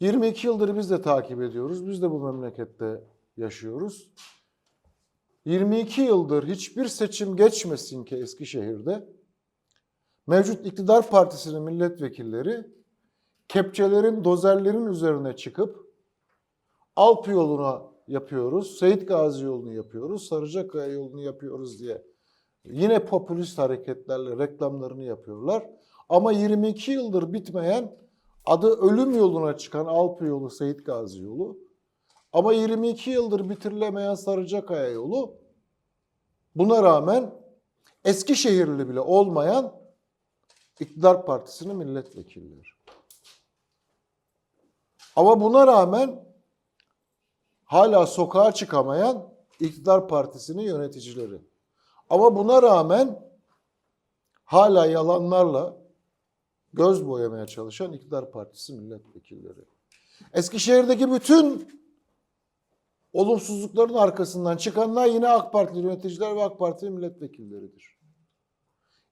22 yıldır biz de takip ediyoruz. Biz de bu memlekette yaşıyoruz. 22 yıldır hiçbir seçim geçmesin ki Eskişehir'de mevcut iktidar partisinin milletvekilleri kepçelerin, dozerlerin üzerine çıkıp Alp yoluna yapıyoruz, Seyit Gazi yolunu yapıyoruz, Sarıcakaya yolunu yapıyoruz diye yine popülist hareketlerle reklamlarını yapıyorlar. Ama 22 yıldır bitmeyen adı ölüm yoluna çıkan Alp yolu, Seyit Gazi yolu ama 22 yıldır bitirilemeyen Sarıcakaya yolu buna rağmen Eskişehirli bile olmayan iktidar partisinin milletvekilleri. Ama buna rağmen hala sokağa çıkamayan iktidar partisinin yöneticileri. Ama buna rağmen hala yalanlarla göz boyamaya çalışan iktidar partisi milletvekilleri. Eskişehir'deki bütün olumsuzlukların arkasından çıkanlar yine AK Partili yöneticiler ve AK Parti milletvekilleridir.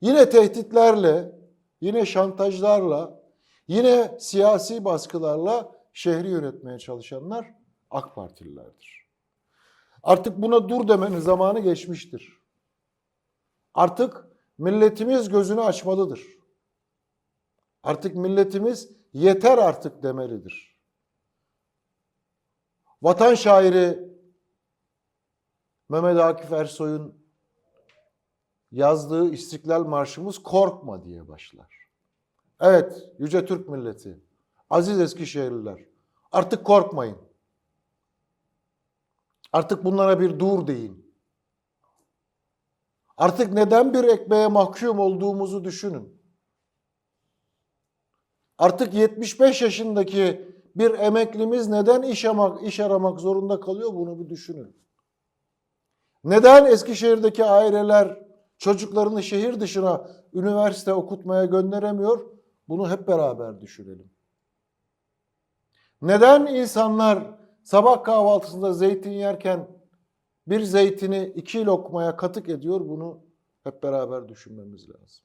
Yine tehditlerle, yine şantajlarla, yine siyasi baskılarla şehri yönetmeye çalışanlar AK Partililerdir. Artık buna dur demenin zamanı geçmiştir. Artık milletimiz gözünü açmalıdır. Artık milletimiz yeter artık demelidir. Vatan şairi Mehmet Akif Ersoy'un yazdığı İstiklal Marşımız korkma diye başlar. Evet, Yüce Türk milleti, aziz Eskişehirliler, artık korkmayın. Artık bunlara bir dur deyin. Artık neden bir ekmeğe mahkum olduğumuzu düşünün. Artık 75 yaşındaki bir emeklimiz neden iş aramak, iş aramak zorunda kalıyor bunu bir düşünün. Neden Eskişehir'deki aileler çocuklarını şehir dışına üniversite okutmaya gönderemiyor? Bunu hep beraber düşünelim. Neden insanlar sabah kahvaltısında zeytin yerken bir zeytini iki lokmaya katık ediyor? Bunu hep beraber düşünmemiz lazım.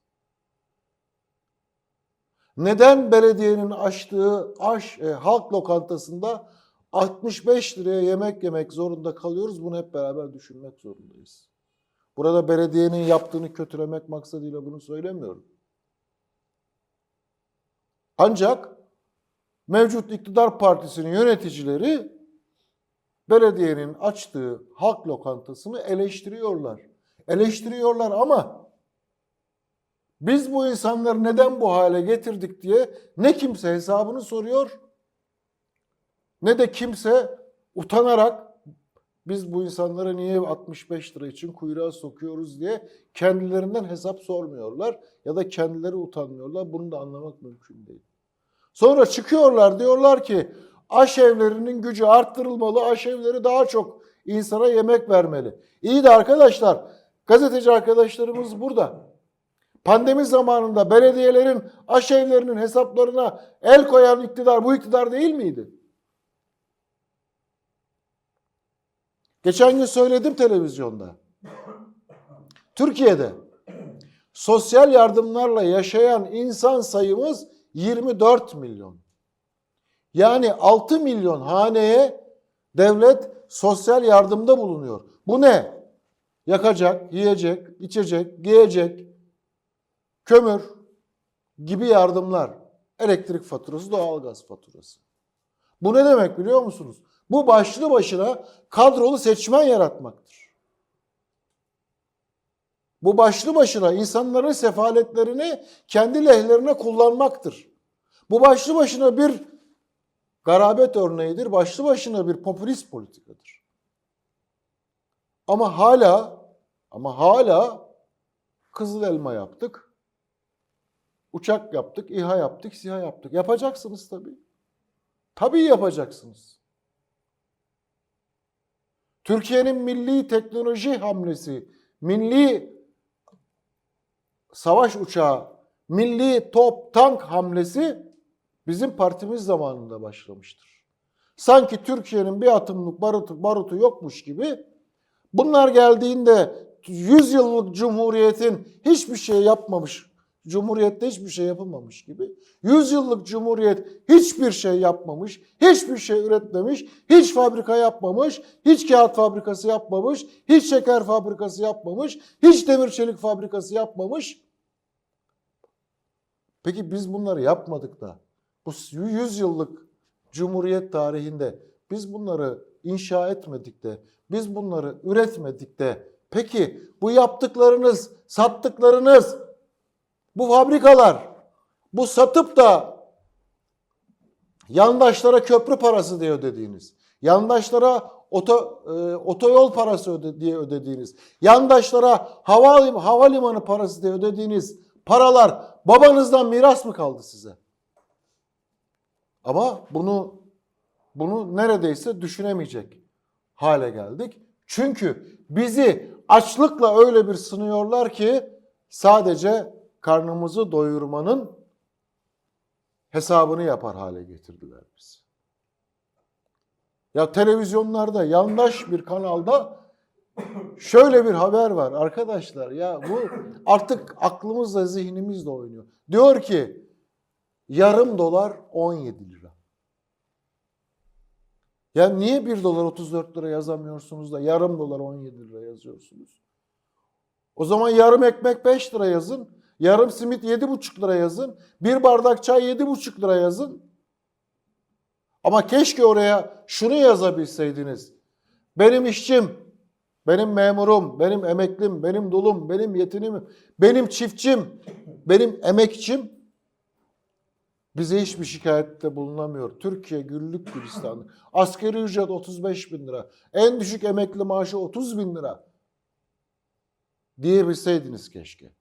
Neden belediyenin açtığı aş, e, halk lokantasında 65 liraya yemek yemek zorunda kalıyoruz? Bunu hep beraber düşünmek zorundayız. Burada belediyenin yaptığını kötülemek maksadıyla bunu söylemiyorum. Ancak mevcut iktidar partisinin yöneticileri belediyenin açtığı halk lokantasını eleştiriyorlar. Eleştiriyorlar ama biz bu insanları neden bu hale getirdik diye ne kimse hesabını soruyor ne de kimse utanarak biz bu insanlara niye 65 lira için kuyruğa sokuyoruz diye kendilerinden hesap sormuyorlar ya da kendileri utanmıyorlar. Bunu da anlamak mümkün değil. Sonra çıkıyorlar diyorlar ki aşevlerinin gücü arttırılmalı, aşevleri daha çok insana yemek vermeli. İyi de arkadaşlar, gazeteci arkadaşlarımız burada. Pandemi zamanında belediyelerin aşevlerinin hesaplarına el koyan iktidar bu iktidar değil miydi? Geçen gün söyledim televizyonda. Türkiye'de sosyal yardımlarla yaşayan insan sayımız 24 milyon. Yani 6 milyon haneye devlet sosyal yardımda bulunuyor. Bu ne? Yakacak, yiyecek, içecek, giyecek, kömür gibi yardımlar. Elektrik faturası, doğalgaz faturası. Bu ne demek biliyor musunuz? Bu başlı başına kadrolu seçmen yaratmaktır. Bu başlı başına insanların sefaletlerini kendi lehlerine kullanmaktır. Bu başlı başına bir garabet örneğidir. Başlı başına bir popülist politikadır. Ama hala ama hala kızıl elma yaptık. Uçak yaptık, İHA yaptık, SİHA yaptık. Yapacaksınız tabii. Tabii yapacaksınız. Türkiye'nin milli teknoloji hamlesi, milli savaş uçağı, milli top tank hamlesi bizim partimiz zamanında başlamıştır. Sanki Türkiye'nin bir atımlık barutu, barutu yokmuş gibi bunlar geldiğinde 100 yıllık cumhuriyetin hiçbir şey yapmamış, Cumhuriyette hiçbir şey yapılmamış gibi. 100 yıllık Cumhuriyet hiçbir şey yapmamış, hiçbir şey üretmemiş, hiç fabrika yapmamış, hiç kağıt fabrikası yapmamış, hiç şeker fabrikası yapmamış, hiç demir çelik fabrikası yapmamış. Peki biz bunları yapmadık da bu 100 yıllık Cumhuriyet tarihinde biz bunları inşa etmedik de, biz bunları üretmedik de, peki bu yaptıklarınız, sattıklarınız, bu fabrikalar, bu satıp da yandaşlara köprü parası diye ödediğiniz, yandaşlara oto, e, otoyol parası öde, diye ödediğiniz, yandaşlara hava, havalimanı parası diye ödediğiniz paralar babanızdan miras mı kaldı size? Ama bunu bunu neredeyse düşünemeyecek hale geldik. Çünkü bizi açlıkla öyle bir sınıyorlar ki sadece karnımızı doyurmanın hesabını yapar hale getirdiler bizi. Ya televizyonlarda yandaş bir kanalda şöyle bir haber var arkadaşlar ya bu artık aklımızla zihnimizle oynuyor. Diyor ki yarım dolar 17 lira. Ya niye 1 dolar 34 lira yazamıyorsunuz da yarım dolar 17 lira yazıyorsunuz? O zaman yarım ekmek 5 lira yazın. Yarım simit 7,5 lira yazın. Bir bardak çay 7,5 lira yazın. Ama keşke oraya şunu yazabilseydiniz. Benim işçim, benim memurum, benim emeklim, benim dulum, benim yetinimim, benim çiftçim, benim emekçim bize hiçbir şikayette bulunamıyor. Türkiye güllük gülistanı. Asgari ücret 35 bin lira. En düşük emekli maaşı 30 bin lira. Diyebilseydiniz keşke.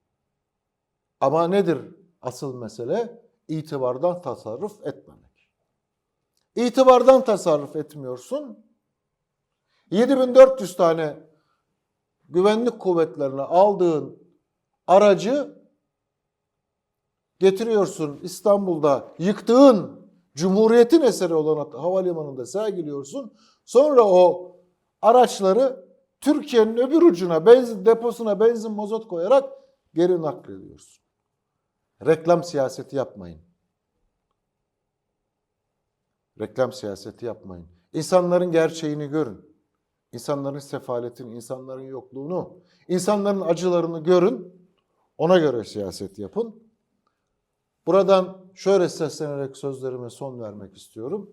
Ama nedir asıl mesele? İtibardan tasarruf etmemek. İtibardan tasarruf etmiyorsun. 7400 tane güvenlik kuvvetlerine aldığın aracı getiriyorsun İstanbul'da yıktığın Cumhuriyet'in eseri olan havalimanında sergiliyorsun. Sonra o araçları Türkiye'nin öbür ucuna benzin deposuna benzin mazot koyarak geri naklediyorsun. Reklam siyaseti yapmayın. Reklam siyaseti yapmayın. İnsanların gerçeğini görün. İnsanların sefaletini, insanların yokluğunu, insanların acılarını görün. Ona göre siyaset yapın. Buradan şöyle seslenerek sözlerime son vermek istiyorum.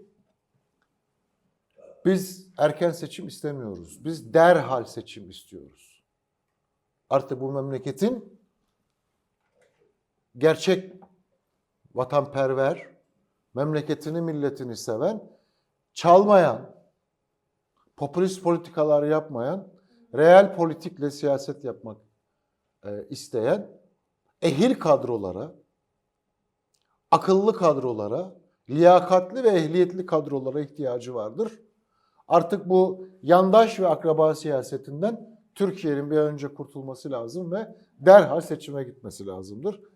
Biz erken seçim istemiyoruz. Biz derhal seçim istiyoruz. Artık bu memleketin gerçek vatanperver, memleketini, milletini seven, çalmayan, popülist politikalar yapmayan, reel politikle siyaset yapmak e, isteyen ehil kadrolara, akıllı kadrolara, liyakatli ve ehliyetli kadrolara ihtiyacı vardır. Artık bu yandaş ve akraba siyasetinden Türkiye'nin bir önce kurtulması lazım ve derhal seçime gitmesi lazımdır.